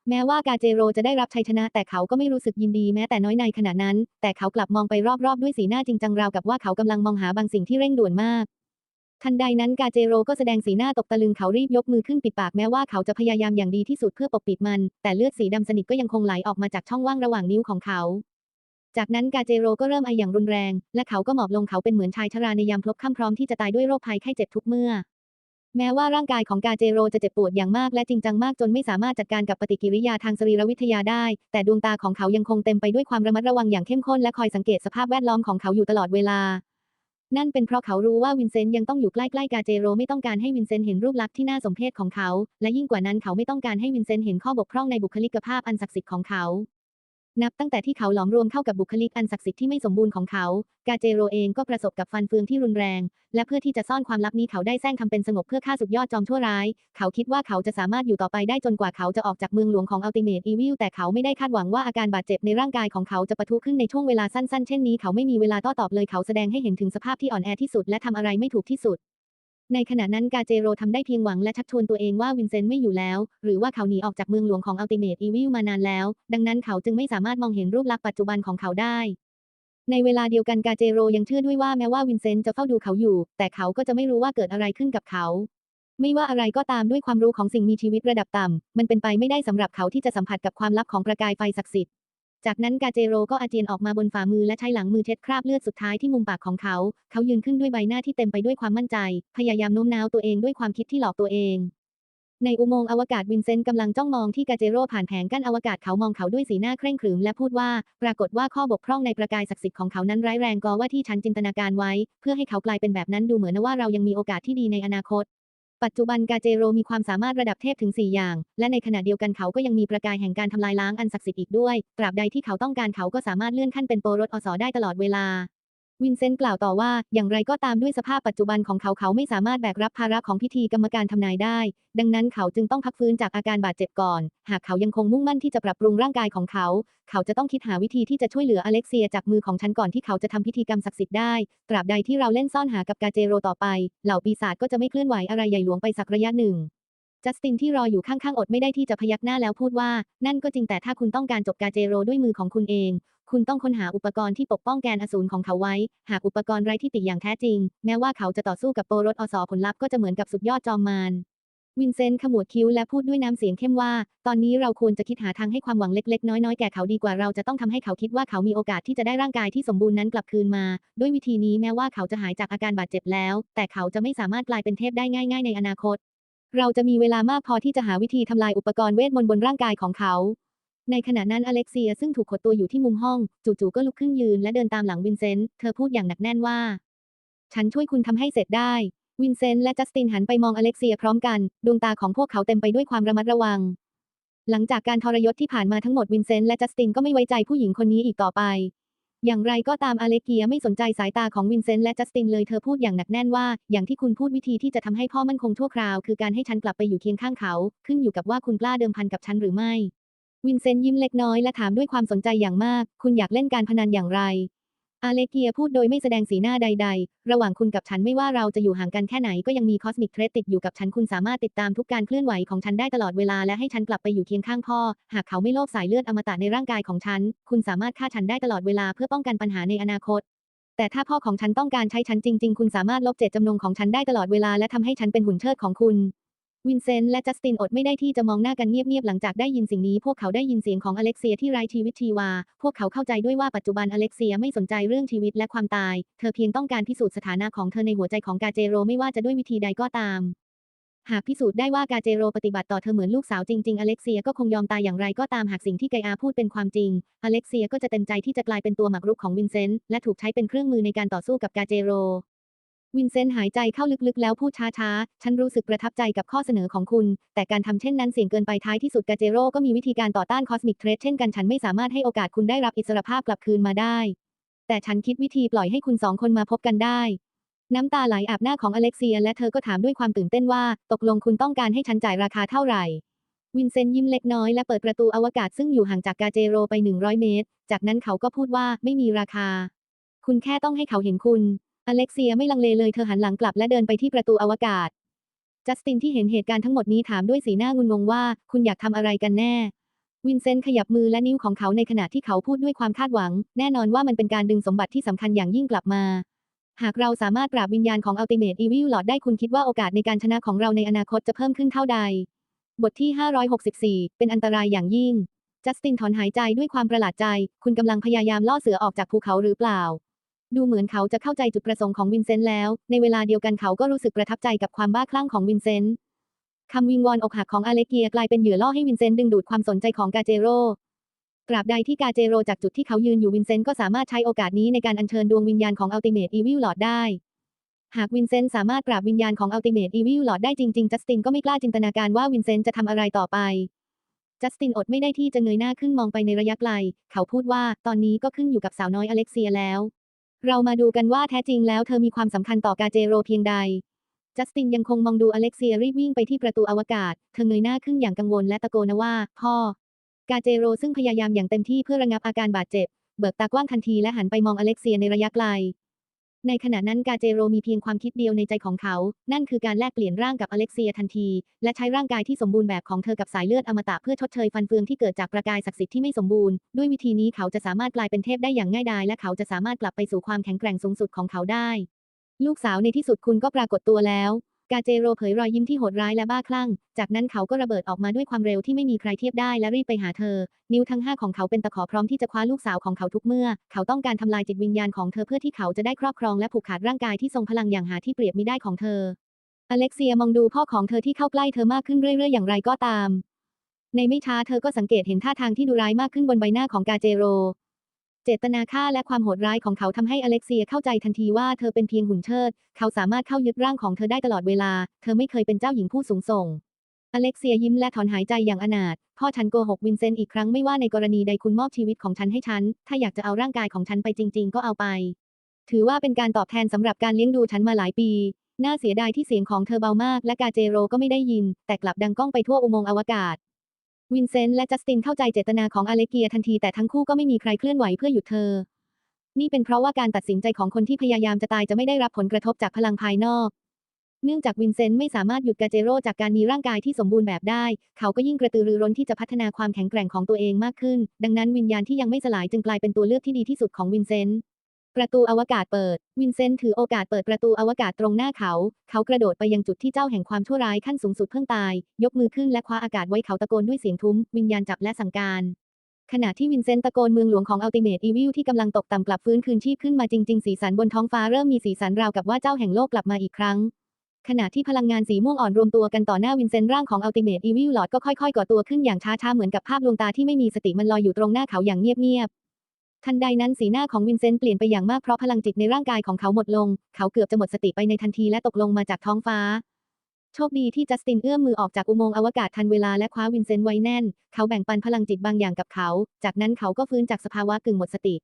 แม้ว่ากาเจโรจะได้รับชัยชนะ แต่เขาก็ไม่รู้สึกยินดีแม้แต่น้อยในขณะนั้น แต่เขากลับมองไปรอบๆด้วยสีหน้าจริงจังราวกับว่าเขากำลังมองหาบางสิ่งที่เร่งด่วนมาก ทันใดนั้นกาเจโรก็แสดงสีหน้าตกตะลึงเขารีบยกมือขึ้นปิดปากแม้ว่าเขาจะพยายามอย่างดีที่สุดเพื่อปกปิดมัน แต่เลือดสีดำสนิทก็ยังคงไหลออกมาจากช่องว่างระหว่างนิ้วของเขา จากนั้นกาเจโรก็เริ่มไออย่างรุนแรง และเขาก็หมอบลงเขาเป็นเหมือนชายชราในยามพลบค่ำพร้อมที่จะตายด้วยโรคภัยไข้เจ็บทุกเมื่อ แม้ว่าร่างกายของกาเจโรจะเจ็บปวดอย่างมากและจริงจังมากจนไม่สามารถจัดการกับปฏิกิริยาทางสรีรวิทยาได้ แต่ดวงตาของเขายังคงเต็มไปด้วยความระมัดระวังอย่างเข้มข้นและคอยสังเกตสภาพแวดล้อมของเขาอยู่ตลอดเวลา นั่นเป็นเพราะเขารู้ว่าวินเซนต์ยังต้องอยู่ใกล้ๆกาเจโรไม่ต้องการให้วินเซนต์เห็นรูปลักษณ์ที่น่าสมเพชของเขา และยิ่งกว่านั้นเขาไม่ต้องการให้วินเซนต์เห็นข้อบกพร่องในบุคลิกภาพอันศักดิ์สิทธิ์ของเขา นับตั้งแต่ที่เขาหลอมรวมเข้ากับบุคลิกอันศักดิ์สิทธิ์ที่ไม่สมบูรณ์ของเขา กาเจโรเองก็ประสบกับฟันเฟืองที่รุนแรง และเพื่อที่จะซ่อนความลับนี้เขาได้แซงทำเป็นสงบเพื่อฆ่าสุดยอดจอมชั่วร้าย เขาคิดว่าเขาจะสามารถอยู่ต่อไปได้จนกว่าเขาจะออกจากเมืองหลวงของ Ultimate Evil แต่เขาไม่ได้คาดหวังว่าอาการบาดเจ็บในร่างกายของเขาจะปะทุขึ้นในช่วงเวลาสั้นๆ เช่นนี้เขาไม่มีเวลาโต้ตอบเลยเขาแสดงให้เห็นถึงสภาพที่อ่อนแอที่สุดและทำอะไรไม่ถูกที่สุด ในขณะนั้นกาเจโรทำได้เพียงหวังและชักชวนตัวเองว่าวินเซนต์ไม่อยู่แล้ว หรือว่าเขาหนีออกจากเมืองหลวงของ Ultimate Evil มานานแล้ว ดังนั้นเขาจึงไม่สามารถมองเห็นรูปลักษณ์ปัจจุบันของเขาได้ ในเวลาเดียวกันกาเจโรยังเชื่อด้วยว่าแม้ว่าวินเซนต์จะเฝ้าดูเขาอยู่ แต่เขาก็จะไม่รู้ว่าเกิดอะไรขึ้นกับเขา ไม่ว่าอะไรก็ตามด้วยความรู้ของสิ่งมีชีวิตระดับต่ำมันเป็นไปไม่ได้สำหรับเขาที่จะสัมผัสกับความลับของประกายไฟศักดิ์สิทธิ์ จากนั้นกาเจโรก็อาเจียนออกมาบนฝ่ามือและใช้หลังมือเช็ดคราบเลือดสุดท้ายที่มุมปากของเขา เขายืนขึ้นด้วยใบหน้าที่เต็มไปด้วยความมั่นใจ พยายามโน้มน้าวตัวเองด้วยความคิดที่หลอกตัวเอง ในอุโมงค์อวกาศวินเซนต์กำลังจ้องมองที่กาเจโรผ่านแผงกั้นอวกาศเขามองเขาด้วยสีหน้าเคร่งขรึมและพูดว่า ปรากฏว่าข้อบกพร่องในประกายศักดิ์สิทธิ์ของเขานั้นร้ายแรงกว่าที่ฉันจินตนาการไว้ เพื่อให้เขากลายเป็นแบบนั้นดูเหมือนว่าเรายังมีโอกาสที่ดีในอนาคต ปัจจุบันกาเจโรมีความสามารถระดับเทพถึง 4 อย่าง และในขณะเดียวกันเขาก็ยังมีประกายแห่งการทำลายล้างอันศักดิ์สิทธิ์อีกด้วย ตราบใดที่เขาต้องการเขาก็สามารถเลื่อนขั้นเป็นโปรรสอสอได้ตลอดเวลา วินเซนต์กล่าวต่อว่า อย่างไรก็ตามด้วยสภาพปัจจุบันของเขาเขาไม่สามารถแบกรับภาระของพิธีกรรมการทำนายได้ ดังนั้นเขาจึงต้องพักฟื้นจากอาการบาดเจ็บก่อน หากเขายังคงมุ่งมั่นที่จะปรับปรุงร่างกายของเขา เขาจะต้องคิดหาวิธีที่จะช่วยเหลืออเล็กเซียจากมือของฉันก่อนที่เขาจะทำพิธีกรรมศักดิ์สิทธิ์ได้ ตราบใดที่เราเล่นซ่อนหากับกาเจโรต่อไป เหล่าปีศาจก็จะไม่เคลื่อนไหวอะไรใหญ่หลวงไปสักระยะหนึ่งจัสตินที่รออยู่ข้างๆอดไม่ได้ที่จะพยักหน้าแล้วพูดว่า นั่นก็จริงแต่ถ้าคุณต้องการจบกาเจโรด้วยมือของคุณเอง คุณต้องค้นหาอุปกรณ์ที่ปกป้องแกนอสูรของเขาไว้ หากอุปกรณ์ไร้ที่ติอย่างแท้จริง แม้ว่าเขาจะต่อสู้กับโปรรสอสอผลลัพธ์ก็จะเหมือนกับสุดยอดจอมมารวินเซนต์ขมวดคิ้วและพูดด้วยน้ำเสียงเข้มว่า ตอนนี้เราควรจะคิดหาทางให้ความหวังเล็กๆ น้อยๆ แก่เขาดีกว่าเราจะต้องทำให้เขาคิดว่าเขามีโอกาสที่จะได้ร่างกายที่สมบูรณ์นั้นกลับคืนมา ด้วยวิธีนี้แม้ว่าเขาจะหายจากอาการบาดเจ็บแล้ว แต่เขาจะไม่สามารถกลายเป็นเทพได้ง่าย ๆ ในอนาคต เราจะมีเวลามากพอที่จะหาวิธีทำลายอุปกรณ์เวทมนต์บนร่างกายของเขา ในขณะนั้นอเล็กเซียซึ่งถูกขดตัวอยู่ที่มุมห้อง จู่ๆก็ลุกขึ้นยืนและเดินตามหลังวินเซนต์ เธอพูดอย่างหนักแน่นว่า ฉันช่วยคุณทำให้เสร็จได้ วินเซนต์และจัสตินหันไปมองอเล็กเซียพร้อมกัน ดวงตาของพวกเขาเต็มไปด้วยความระมัดระวัง หลังจากการทรยศที่ผ่านมาทั้งหมดวินเซนต์และจัสตินก็ไม่ไว้ใจผู้หญิงคนนี้อีกต่อไป อย่างไรก็ตามอเล็กเกียไม่สนใจสายตาของวินเซนต์และจัสตินเลยเธอพูดอย่างหนักแน่นว่า อย่างที่คุณพูดวิธีที่จะทำให้พ่อมั่นคงชั่วคราว คือการให้ฉันกลับไปอยู่เคียงข้างเขา ขึ้นอยู่กับว่าคุณกล้าเดิมพันกับฉันหรือไม่ วินเซนต์ยิ้มเล็กน้อยและถามด้วยความสนใจอย่างมาก คุณอยากเล่นการพนันอย่างไร อาเลเกียพูดโดยไม่แสดงสีหน้าใด ๆ ระหว่างคุณกับฉันไม่ว่าเราจะอยู่ห่างกันแค่ไหนก็ยังมีคอสมิกเทรดติดอยู่กับฉันคุณสามารถติดตามทุกการเคลื่อนไหวของฉันได้ตลอดเวลาและให้ฉันกลับไปอยู่เคียงข้างพ่อ หากเขาไม่โลภสายเลือดอมตะในร่างกายของฉัน คุณสามารถฆ่าฉันได้ตลอดเวลาเพื่อป้องกันปัญหาในอนาคตแต่ถ้าพ่อของฉันต้องการใช้ฉันจริง ๆ คุณสามารถลบเจตจำนงของฉันได้ตลอดเวลาและทำให้ฉันเป็นหุ่นเชิดของคุณ วินเซนต์และจัสตินอดไม่ได้ที่จะมองหน้ากันเงียบๆหลังจากได้ยินสิ่งนี้ พวกเขาได้ยินเสียงของอเล็กเซียที่ไร้ชีวิตชีวา พวกเขาเข้าใจด้วยว่าปัจจุบันอเล็กเซียไม่สนใจเรื่องชีวิตและความตาย เธอเพียงต้องการพิสูจน์สถานะของเธอในหัวใจของกาเจโรไม่ว่าจะด้วยวิธีใดก็ตาม หากพิสูจน์ได้ว่ากาเจโรปฏิบัติต่อเธอเหมือนลูกสาวจริงๆ อเล็กเซียก็คงยอมตายอย่างไรก็ตามหากสิ่งที่ไกอาพูดเป็นความจริง อเล็กเซียก็จะเต็มใจที่จะกลายเป็นตัวหมากรุกของวินเซนต์และถูกใช้เป็นเครื่องมือในการต่อสู้กับกาเจโร วินเซนต์หายใจเข้าลึกๆ แล้วพูดช้าๆ ฉันรู้สึกประทับใจกับข้อเสนอของคุณ แต่การทำเช่นนั้นเสี่ยงเกินไปท้ายที่สุดกาเจโร่ก็มีวิธีการต่อต้านคอสมิกเทรดเช่นกันฉันไม่สามารถให้โอกาสคุณได้รับอิสรภาพกลับคืนมาได้ แต่ฉันคิดวิธีปล่อยให้คุณสองคนมาพบกันได้ น้ำตาไหลอาบหน้าของอเล็กเซีย และเธอก็ถามด้วยความตื่นเต้นว่า ตกลงคุณต้องการให้ฉันจ่ายราคาเท่าไหร่วินเซนต์ยิ้มเล็กน้อยและเปิดประตูอวกาศซึ่งอยู่ห่างจากกาเจโรไป100เมตร จากนั้นเขาก็พูดว่าไม่มีราคา คุณแค่ต้องให้เขาเห็นคุณ อเล็กเซียไม่ลังเลเลยเธอหันหลังกลับและเดินไปที่ประตูอวกาศ จัสตินที่เห็นเหตุการณ์ทั้งหมดนี้ถามด้วยสีหน้างุนงงว่า คุณอยากทำอะไรกันแน่ วินเซนต์ขยับมือและนิ้วของเขาในขณะที่เขาพูดด้วยความคาดหวัง แน่นอนว่ามันเป็นการดึงสมบัติที่สำคัญอย่างยิ่งกลับมา หากเราสามารถปราบวิญญาณของ Ultimate Evil Lord ได้คุณคิดว่าโอกาสในการชนะของเราในอนาคตจะเพิ่มขึ้นเท่าใด บทที่ 564 เป็นอันตรายอย่างยิ่ง จัสตินถอนหายใจด้วยความประหลาดใจ คุณกำลังพยายามล่อเสือออกจากภูเขาหรือเปล่า ดูเหมือนเขาจะเข้าใจจุดประสงค์ของวินเซนต์แล้ว ในเวลาเดียวกันเขาก็รู้สึกประทับใจกับความบ้าคลั่งของวินเซนต์คำวิงวอนอกหักของอเล็กเกียกลายเป็นเหยื่อล่อให้วินเซนต์ดึงดูดความสนใจของกาเจโรตราบใดที่กาเจโรจากจุดที่เขายืนอยู่วินเซนต์ก็สามารถใช้โอกาสนี้ในการอัญเชิญดวงวิญญาณของ Ultimate Evil Lord ได้ หากวินเซนต์สามารถปราบวิญญาณของ Ultimate Evil Lord ได้จริงๆ จัสตินก็ไม่กล้าจินตนาการว่าวินเซนต์จะทำอะไรต่อไป จัสตินอดไม่ได้ที่จะเงยหน้าขึ้นมองไปในระยะไกล เขาพูดว่าตอนนี้ก็ขึ้นอยู่กับสาวน้อยอเล็กเซียแล้ว เรามาดูกันว่าแท้จริงแล้วเธอมีความสำคัญต่อกาเจโรเพียงใด จัสตินยังคงมองดูอเล็กเซียรีบวิ่งไปที่ประตูอวกาศ เธอเงยหน้าขึ้นอย่างกังวลและตะโกนว่า พ่อ กาเจโรซึ่งพยายามอย่างเต็มที่เพื่อระงับอาการบาดเจ็บ เบิกตากว้างทันทีและหันไปมองอเล็กเซียในระยะไกล ในขณะนั้นกาเจโรมีเพียงความคิดเดียวในใจของเขา นั่นคือการแลกเปลี่ยนร่างกับอเล็กเซียทันที และใช้ร่างกายที่สมบูรณ์แบบของเธอกับสายเลือดอมตะเพื่อชดเชยฟันเฟืองที่เกิดจากประกายศักดิ์สิทธิ์ที่ไม่สมบูรณ์ ด้วยวิธีนี้เขาจะสามารถกลายเป็นเทพได้อย่างง่ายดายและเขาจะสามารถกลับไปสู่ความแข็งแกร่งสูงสุดของเขาได้ ลูกสาวในที่สุดคุณก็ปรากฏตัวแล้ว กาเจโรเผยรอยยิ้มที่โหดร้ายและบ้าคลั่ง จากนั้นเขาก็ระเบิดออกมาด้วยความเร็วที่ไม่มีใครเทียบได้และรีบไปหาเธอ นิ้วทั้งห้าของเขาเป็นตะขอพร้อมที่จะคว้าลูกสาวของเขาทุกเมื่อ เขาต้องการทำลายจิตวิญญาณของเธอเพื่อที่เขาจะได้ครอบครองและผูกขาดร่างกายที่ทรงพลังอย่างหาที่เปรียบมิได้ของเธอ อเล็กเซียมองดูพ่อของเธอที่เข้าใกล้เธอมากขึ้นเรื่อยๆ อย่างไรก็ตาม ในไม่ช้าเธอก็สังเกตเห็นท่าทางที่ดุร้ายมากขึ้นบนใบหน้าของกาเจโร เจตนาฆ่าและความโหดร้ายของเขาทำให้อเล็กเซียเข้าใจทันทีว่าเธอเป็นเพียงหุ่นเชิด เขาสามารถเข้ายึดร่างของเธอได้ตลอดเวลา เธอไม่เคยเป็นเจ้าหญิงผู้สูงส่ง อเล็กเซียยิ้มและถอนหายใจอย่างอนาถ พ่อฉันโกหกวินเซนต์อีกครั้งไม่ว่าในกรณีใดคุณมอบชีวิตของฉันให้ฉัน ถ้าอยากจะเอาร่างกายของฉันไปจริง ๆ ก็เอาไป ถือว่าเป็นการตอบแทนสำหรับการเลี้ยงดูฉันมาหลายปี น่าเสียดายที่เสียงของเธอเบามาก และกาเจโรก็ไม่ได้ยิน แต่กลับดังก้องไปทั่วอุโมงค์อวกาศ วินเซนต์และจัสตินเข้าใจเจตนาของอเล็กเกียทันทีแต่ทั้งคู่ก็ไม่มีใครเคลื่อนไหวเพื่อหยุดเธอ นี่เป็นเพราะว่าการตัดสินใจของคนที่พยายามจะตายจะไม่ได้รับผลกระทบจากพลังภายนอก เนื่องจากวินเซนต์ไม่สามารถหยุดกาเจโรจากการมีร่างกายที่สมบูรณ์แบบได้ เขาก็ยิ่งกระตือรือร้นที่จะพัฒนาความแข็งแกร่งของตัวเองมากขึ้น ดังนั้นวิญญาณที่ยังไม่สลายจึงกลายเป็นตัวเลือกที่ดีที่สุดของวินเซนต์ ประตูอวกาศเปิด วินเซนต์ถือโอกาสเปิดประตูอวกาศตรงหน้าเขา เขากระโดดไปยังจุดที่เจ้าแห่งความชั่วร้ายขั้นสูงสุดเพิ่งตาย ยกมือขึ้นและคว้าอากาศไว้เขาตะโกนด้วยเสียงทุ้ม วิญญาณจับและสั่งการ ขณะที่วินเซนต์ตะโกนเมืองหลวงของอัลติเมทอีวิลที่กำลังตกต่ำกลับฟื้นคืนชีพขึ้นมาจริง ๆ สีสันบนท้องฟ้าเริ่มมีสีสันราวกับว่าเจ้าแห่งโลกกลับมาอีกครั้งขณะที่พลังงานสีม่วงอ่อนรวมตัวกันต่อหน้าวินเซนต์ร่างของอัลติเมทอีวิลหลอดก็ค่อยๆก่อตัวขึ้นอย่างช้าๆเหมือนกับภาพลวงตาที่ไม่มีสติมันลอยอยู่ตรงหน้าเขาอย่างเงียบๆ ทันใดนั้นสีหน้าของวินเซนต์เปลี่ยนไปอย่างมากเพราะพลังจิตในร่างกายของเขาหมดลง เขาเกือบจะหมดสติไปในทันทีและตกลงมาจากท้องฟ้า โชคดีที่จัสตินเอื้อมมือออกจากอุโมงค์อวกาศทันเวลาและคว้าวินเซนต์ไว้แน่น เขาแบ่งปันพลังจิตบางอย่างกับเขา จากนั้นเขาก็ฟื้นจากสภาวะกึ่งหมดสติ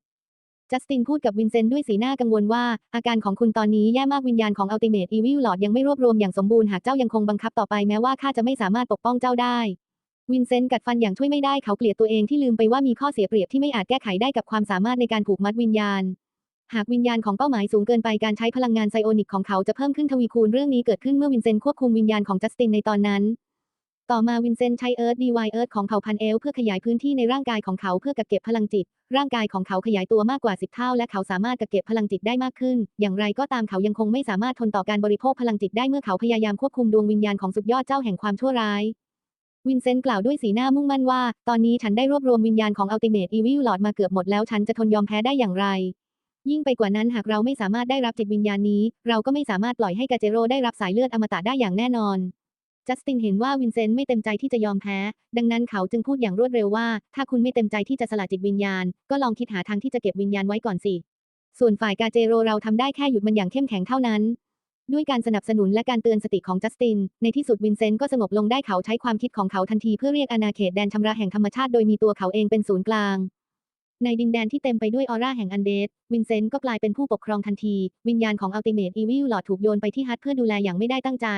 จัสตินพูดกับวินเซนต์ด้วยสีหน้ากังวลว่า อาการของคุณตอนนี้แย่มากวิญญาณของอัลติเมทอีวิลหลอดยังไม่รวบรวมอย่างสมบูรณ์หากเจ้ายังคงบังคับต่อไปแม้ว่าข้าจะไม่สามารถปกป้องเจ้าได้ วินเซนต์กัดฟันอย่างช่วยไม่ได้เขาเกลียดตัวเองที่ลืมไปว่ามีข้อเสียเปรียบที่ไม่อาจแก้ไขได้กับความสามารถในการผูกมัดวิญญาณ หากวิญญาณของเป้าหมายสูงเกินไปการใช้พลังงานไซโอนิกของเขาจะเพิ่มขึ้นทวีคูณเรื่องนี้เกิดขึ้นเมื่อวินเซนต์ควบคุมวิญญาณของจัสตินในตอนนั้น ต่อมาวินเซนต์ใช้เอิร์ธดีวายเอิร์ธของเผ่าพันเอลเพื่อขยายพื้นที่ในร่างกายของเขาเพื่อกักเก็บพลังจิต ร่างกายของเขาขยายตัวมากกว่า10เท่าและเขาสามารถกักเก็บพลังจิตได้มากขึ้น อย่างไรก็ตามเขายังคงไม่สามารถทนต่อการบริโภคพลังจิตได้เมื่อเขาพยายามควบคุมดวงวิญญาณของสุดยอดเจ้าแห่งความชั่วร้าย วินเซนต์กล่าวด้วยสีหน้ามุ่งมั่นว่า ตอนนี้ฉันได้รวบรวมวิญญาณของอัลติเมทอีวิลหลอดมาเกือบหมดแล้วฉันจะทนยอมแพ้ได้อย่างไร ยิ่งไปกว่านั้นหากเราไม่สามารถได้รับจิตวิญญาณนี้ เราก็ไม่สามารถปล่อยให้กาเจโรได้รับสายเลือดอมตะได้อย่างแน่นอน จัสตินเห็นว่าวินเซนต์ไม่เต็มใจที่จะยอมแพ้ ดังนั้นเขาจึงพูดอย่างรวดเร็วว่า ถ้าคุณไม่เต็มใจที่จะสละจิตวิญญาณ ก็ลองคิดหาทางที่จะเก็บวิญญาณไว้ก่อนสิ ส่วนฝ่ายกาเจโรเราทำได้แค่หยุดมันอย่างเข้มแข็งเท่านั้น ด้วยการสนับสนุนและการเตือนสติของจัสติน ในที่สุดวินเซนต์ก็สงบลงได้เขาใช้ความคิดของเขาทันทีเพื่อเรียกอาณาเขตแดนชำระแห่งธรรมชาติโดยมีตัวเขาเองเป็นศูนย์กลาง ในดินแดนที่เต็มไปด้วยออร่าแห่งอันเดสวินเซนต์ก็กลายเป็นผู้ปกครองทันที วิญญาณของอัลติเมทอีวิลหลอดถูกโยนไปที่ฮัทเพื่อดูแลอย่างไม่ได้ตั้งใจ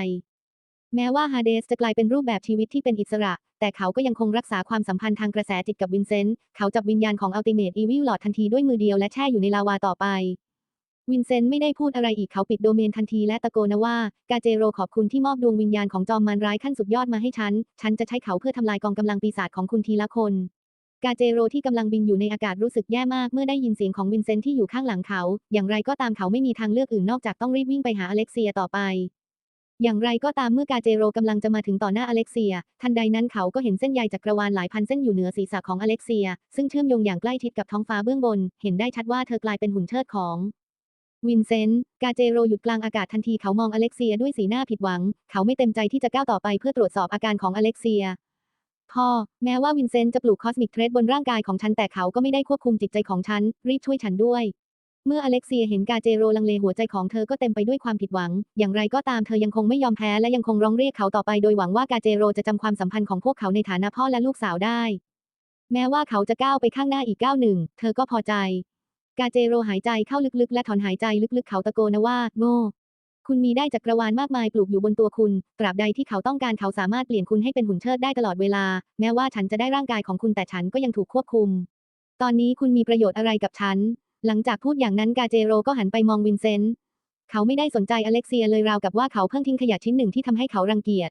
แม้ว่าฮาเดสจะกลายเป็นรูปแบบชีวิตที่เป็นอิสระ แต่เขาก็ยังคงรักษาความสัมพันธ์ทางกระแสจิตกับวินเซนต์เขาจับวิญญาณของอัลติเมทอีวิลหลอดทันทีด้วยมือเดียวและแช่อยู่ในลาวาต่อไป วินเซนต์ไม่ได้พูดอะไรอีกเขาปิดโดเมนทันทีและตะโกนว่า กาเจโรขอบคุณที่มอบดวงวิญญาณของจอมมารร้ายขั้นสุดยอดมาให้ฉัน ฉันจะใช้เขาเพื่อทำลายกองกำลังปีศาจของคุณทีละคน กาเจโรที่กำลังบินอยู่ในอากาศรู้สึกแย่มากเมื่อได้ยินเสียงของวินเซนต์ที่อยู่ข้างหลังเขา อย่างไรก็ตามเขาไม่มีทางเลือกอื่นนอกจากต้องรีบวิ่งไปหาอเล็กเซียต่อไป อย่างไรก็ตามเมื่อกาเจโรกำลังจะมาถึงต่อหน้าอเล็กเซีย ทันใดนั้นเขาก็เห็นเส้นใยจักรวาลหลายพันเส้นอยู่เหนือศีรษะของอเล็กเซีย ซึ่งเชื่อมโยงอย่างใกล้ชิดกับท้องฟ้าเบื้องบน เห็นได้ชัดว่าเธอกลายเป็นหุ่นเชิดของ วินเซนต์กาเจโรหยุดกลางอากาศทันทีเขามองอเล็กเซียด้วยสีหน้าผิดหวัง เขาไม่เต็มใจที่จะก้าวต่อไปเพื่อตรวจสอบอาการของอเล็กเซียพ่อแม้ว่าวินเซนต์จะปลูกคอสมิกเทรดบนร่างกายของฉันแต่เขาก็ไม่ได้ควบคุมจิตใจของฉัน รีบช่วยฉันด้วย เมื่ออเล็กเซียเห็นกาเจโรลังเลหัวใจของเธอก็เต็มไปด้วยความผิดหวัง อย่างไรก็ตามเธอยังคงไม่ยอมแพ้และยังคงร้องเรียกเขาต่อไปโดยหวังว่ากาเจโรจะจำความสัมพันธ์ของพวกเขาในฐานะพ่อและลูกสาวได้ แม้ว่าเขาจะก้าวไปข้างหน้าอีกก้าวหนึ่ง เธอก็พอใจ กาเจโรหายใจเข้าลึกๆ และถอนหายใจลึกๆ เขาตะโกนว่า โง่ คุณมีได้จักรวาลมากมายปลูกอยู่บนตัวคุณ ตราบใดที่เขาต้องการเขาสามารถเปลี่ยนคุณให้เป็นหุ่นเชิดได้ตลอดเวลา แม้ว่าฉันจะได้ร่างกายของคุณแต่ฉันก็ยังถูกควบคุม ตอนนี้คุณมีประโยชน์อะไรกับฉัน หลังจากพูดอย่างนั้นกาเจโรก็หันไปมองวินเซนต์ เขาไม่ได้สนใจอเล็กเซียเลยราวกับว่าเขาเพิ่งทิ้งขยะชิ้นหนึ่งที่ทำให้เขารังเกียจ